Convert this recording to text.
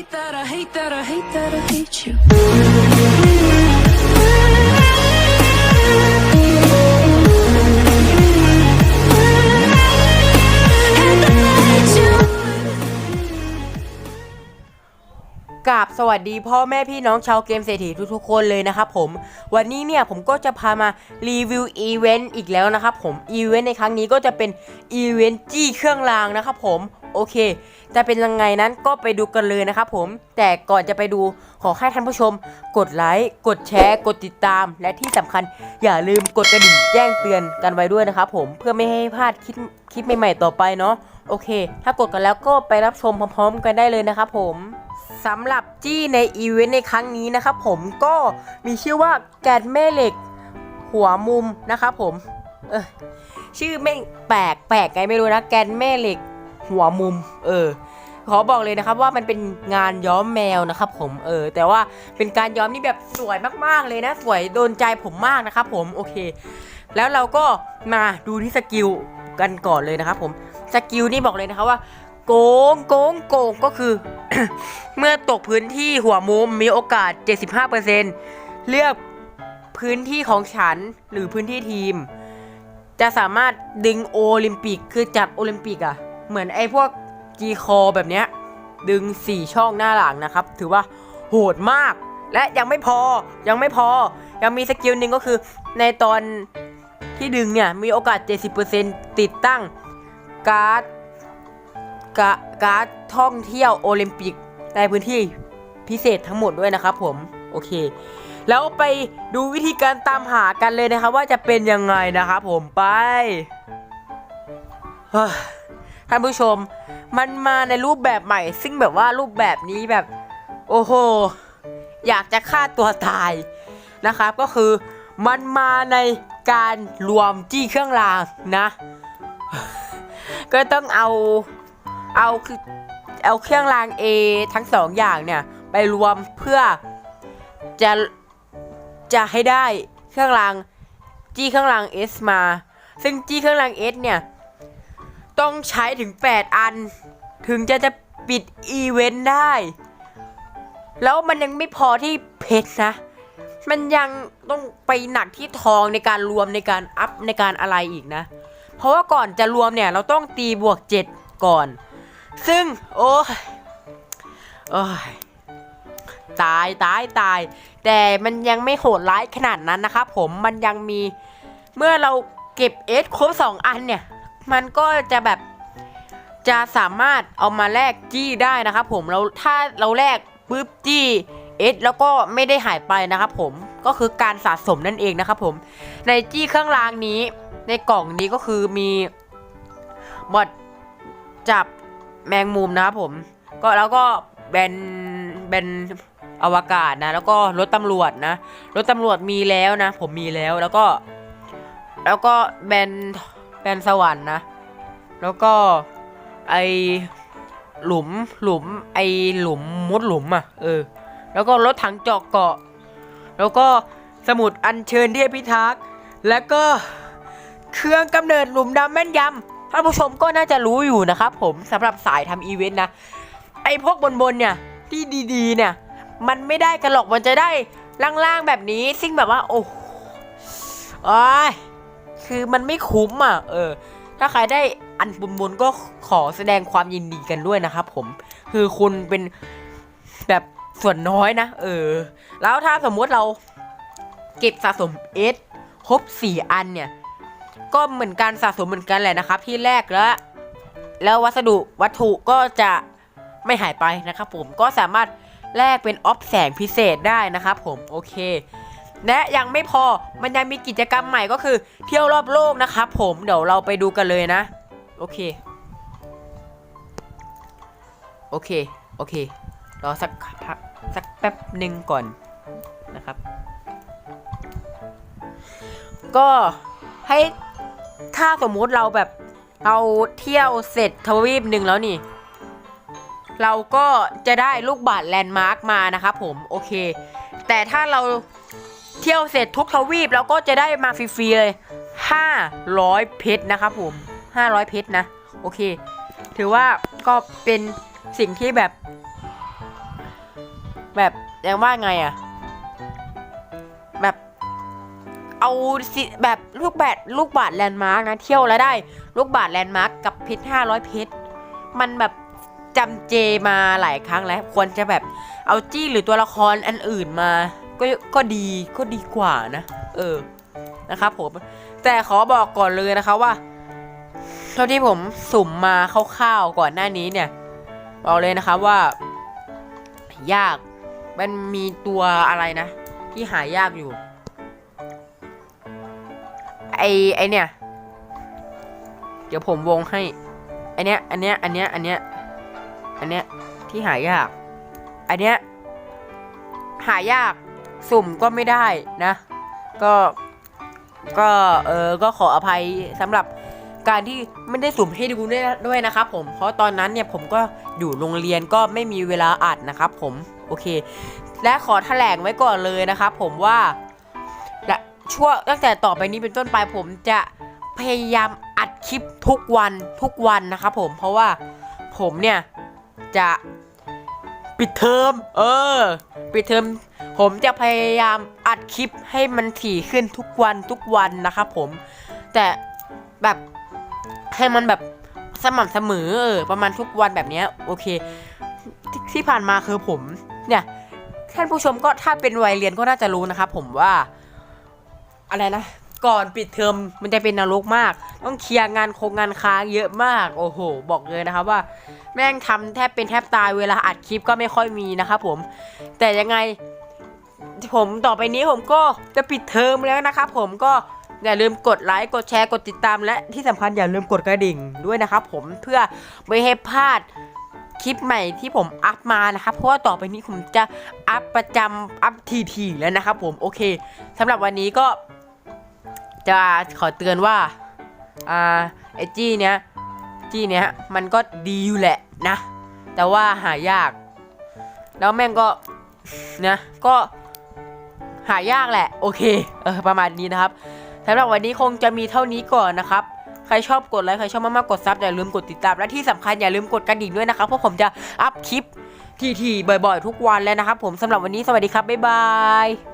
hate that, I hate that, I hate that, I hate you. กราบสวัสดีพ่อแม่พี่น้องชาวเกมเศรษฐีทุกๆคนเลยนะครับผม วันนี้เนี่ยผมก็จะพามารีวิวอีเวนต์อีกแล้วนะครับผมอีเวนต์ในครั้งนี้ก็จะเป็นอีเวนต์จี้เครื่องรางนะครับผม โอเค จะเป็นยังไงนั้นก็ไปดูกันเลยนะครับผม แต่ก่อนจะไปดูขอให้ท่านผู้ชม กดไลค์ กดแชร์ กดติดตาม และที่สำคัญ อย่าลืมกดกระดิ่งแจ้งเตือนกันไว้ด้วยนะครับผมเพื่อไม่ให้พลาดคลิปคลิปใหม่ๆต่อไปเนาะโอเค ถ้ากดกันแล้วก็ไปรับชมพร้อมๆ กันได้เลยนะครับผมสำหรับจี้ในอีเวนต์ในครั้งนี้นะครับผมก็มีชื่อว่าแกนแม่เหล็ก หัวมุมนะครับผม เออชื่อไม่แปลกแปลกไงไม่รู้นะแกนแม่เหล็ก หัวมุม เออ ขอบอกเลยนะครับว่ามันเป็นงานย้อมแมวนะครับ ผม เออ แต่ว่าเป็นการย้อมที่แบบสวยมากๆเลยนะ สวยโดนใจผมมากนะครับ ผม โอเค แล้วเราก็มาดูที่สกิลกันก่อนเลยนะครับ ผม สกิลนี่บอกเลยนะครับว่าโกงโกงโกงก็คือ เมื่อตกพื้นที่หัวมุมมีโอกาส 75%เลือกพื้นที่ของฉันหรือพื้นที่ทีม จะสามารถดึงโอลิมปิกคือจัดโอลิมปิกอะ เหมือนไอ้พวกจีคอแบบเนี้ยดึง 4 ช่องหน้าหลังนะครับ ถือว่าโหดมาก และยังไม่พอยังไม่พอ ยังมีสกิลหนึ่งก็คือในตอนที่ดึงเนี่ย มีโอกาส 70%ติดตั้งการ์ดกะการ์ดท่องเที่ยวโอลิมปิกในพื้นที่พิเศษทั้งหมดด้วยนะครับผม โอเค แล้วไปดูวิธีการตามหากันเลยนะครับ ว่าจะเป็นยังไงนะครับผมไป ท่านผู้ชม มันมาในรูปแบบใหม่ ซึ่งแบบว่ารูปแบบนี้แบบ โอ้โห อยากจะฆ่าตัวตายนะครับ ก็คือมันมาในการรวมจี้เครื่องรางนะ ก็ต้องเอาเอาคือเอาเครื่องราง A ทั้งสองอย่างเนี่ย ไปรวมเพื่อจะจะให้ได้เครื่องรางจี้เครื่องราง S มา ซึ่งจี้เครื่องราง S เนี่ย ต้องใช้ถึง 8 อัน ถึงจะจะปิดอีเวนต์ได้ แล้วมันยังไม่พอที่เพชรนะ มันยังต้องไปหนักที่ทองในการรวมในการอัพในการอะไรอีกนะ เพราะว่าก่อนจะรวมเนี่ยเราต้องตีบวก 7 ก่อน ซึ่งโอ้ยโอ้ยตายตายตาย แต่มันยังไม่โหดร้ายขนาดนั้นนะครับผมมันยังมีเมื่อเราเก็บเอสครบ 2 อันเนี่ย มันก็จะแบบจะสามารถเอามาแลกจี้ได้นะครับผมเราถ้าเราแลกปุ๊บจี้เอสแล้วก็ไม่ได้หายไปนะครับผมก็คือการสะสมนั่นเองนะครับผมในจี้เครื่องรางนี้ ในกล่องนี้ก็คือมีบอดจับแมงมุมนะครับผม ก็แล้วก็แบนแบนอวกาศนะ แล้วก็รถตำรวจนะรถตำรวจมีแล้วนะ ผมมีแล้วแล้วก็ แล้วก็แบน แบนสวรรค์นะ แล้วก็ไอหลุมหลุมไอหลุมมุดหลุมอะเออ แล้วก็รถถังเจาะเกาะ แล้วก็สมุดอัญเชิญเทพพิทักษ์แล้วก็เครื่องกำเนิดหลุมดำแม่นยำท่านผู้ชมก็น่าจะรู้อยู่นะครับผมสำหรับสายทำอีเวนต์นะ ไอพวกบนๆเนี่ยที่ดีๆ เนี่ย มันไม่ได้กันหรอกมันจะได้ล่างๆแบบนี้ซึ่งแบบว่า โอ้โอ้ย คือมันไม่คุ้มอะ เออ ถ้าใครได้อันบนๆก็ขอแสดงความยินดีกันด้วยนะครับผม คือคุณเป็นแบบส่วนน้อยนะ เออ แล้วถ้าสมมุติเราเก็บสะสมเอสครบ4อันเนี่ย ก็เหมือนการสะสมเหมือนกันแหละนะครับ ที่แรกแล้ว แล้ววัสดุวัตถุก็จะไม่หายไปนะครับผมก็สามารถแลกเป็นออฟแสงพิเศษได้นะครับผม โอเค และยังไม่พอมันยังมีกิจกรรมใหม่ก็คือ เที่ยวรอบโลกนะครับผมเดี๋ยวเราไปดูกันเลยนะ โอเค โอเค โอเครอสักพักสักแป๊บหนึ่งก่อนนะครับ ก็ให้ถ้าสมมุติเราแบบเราเที่ยวเสร็จทวีปหนึ่งแล้วนี่ เราก็จะได้ลูกบาศก์แลนด์มาร์กมานะครับผม โอเค แต่ถ้าเรา เที่ยวเสร็จทุกทวีปเราก็จะได้มาฟรีๆเลย 500 เพชรนะครับผม 500 เพชรนะ โอเค ถือว่าก็เป็นสิ่งที่แบบ แบบยังว่าไงอะแบบเอาสิแบบลูกแบดลูกบาทแลนด์มาร์กนะ เที่ยวแล้วได้ ลูกบาทแลนด์มาร์กกับเพชรห้าร้อยเพชรมันแบบจำเจมาหลายครั้งแล้ว ควรจะแบบเอาจี้หรือตัวละครอันอื่นมา ก็ก็ดีก็ดีกว่านะ เออนะครับผม แต่ขอบอกก่อนเลยนะคะว่าเท่าที่ผมสุ่มมาคร่าวๆก่อนหน้านี้เนี่ยบอกเลยนะครับว่า ยากมันมีตัวอะไรนะ ที่หายากอยู่ ไอไอเนี่ย เดี๋ยวผมวงให้ไอเนี้ยอันเนี้ยอันเนี้ยอันเนี้ยอันเนี้ยที่หายากอันเนี้ยหายาก สุ่มก็ไม่ได้นะ ก็ก็เออก็ขออภัยสำหรับการที่ไม่ได้สุ่มให้ดูด้วยด้วยนะครับผมเพราะตอนนั้นเนี่ยผมก็อยู่โรงเรียนก็ไม่มีเวลาอัดนะครับผมโอเค และขอแถลงไว้ก่อนเลยนะครับผมว่าและช่วงตั้งแต่ต่อไปนี้เป็นต้นไปผมจะพยายามอัดคลิปทุกวันทุกวันนะครับผมเพราะว่าผมเนี่ยจะปิดเทอมเออ ปิดเทอม ผมจะพยายามอัดคลิปให้มันถี่ขึ้นทุกวันทุกวันนะครับผม แต่แบบให้มันแบบสม่ำเสมอเออประมาณทุกวันแบบนี้โอเคทที่ผ่านมาคือผม เนี่ยท่านผู้ชมก็ถ้าเป็นวัยเรียนก็น่าจะรู้นะครับผมว่า อะไรนะ ก่อนปิดเทอมมันจะเป็นนรกมาก ต้องเคลียร์งานโครงงานค้างเยอะมากโอ้โห บอกเลยนะครับว่า แม่งทำแทบเป็นแทบตายเวลาอัดคลิปก็ไม่ค่อยมีนะครับผม แต่ยังไง ผมต่อไปนี้ผมก็จะปิดเทอมแล้วนะครับผมก็อย่าลืมกดไลค์ กดแชร์ กดติดตาม และที่สำคัญอย่าลืมกดกระดิ่งด้วยนะครับผมเพื่อไม่ให้พลาดคลิปใหม่ที่ผมอัพมานะครับ เพราะว่าต่อไปนี้ผมจะอัพประจำอัพทีๆแล้วนะครับผมโอเคสำหรับวันนี้ก็ จะขอเตือนว่าอ่าไอจี้เนี้ยจี้เนี้ยมันก็ดีอยู่แหละนะ แต่ว่าหายาก แล้วแม่งก็นะก็ หายากแหละ โอเคเออประมาณนี้นะครับสำหรับวันนี้คงจะมีเท่านี้ก่อนนะครับใครชอบกดไลค์ใครชอบมากๆกดซับอย่าลืมกดติดตามและที่สำคัญอย่าลืมกดกระดิ่งด้วยนะครับเพราะผมจะอัพคลิปทีๆบ่อย ๆ ทุกวันแล้วนะครับ ผมสำหรับวันนี้สวัสดีครับบ๊ายบาย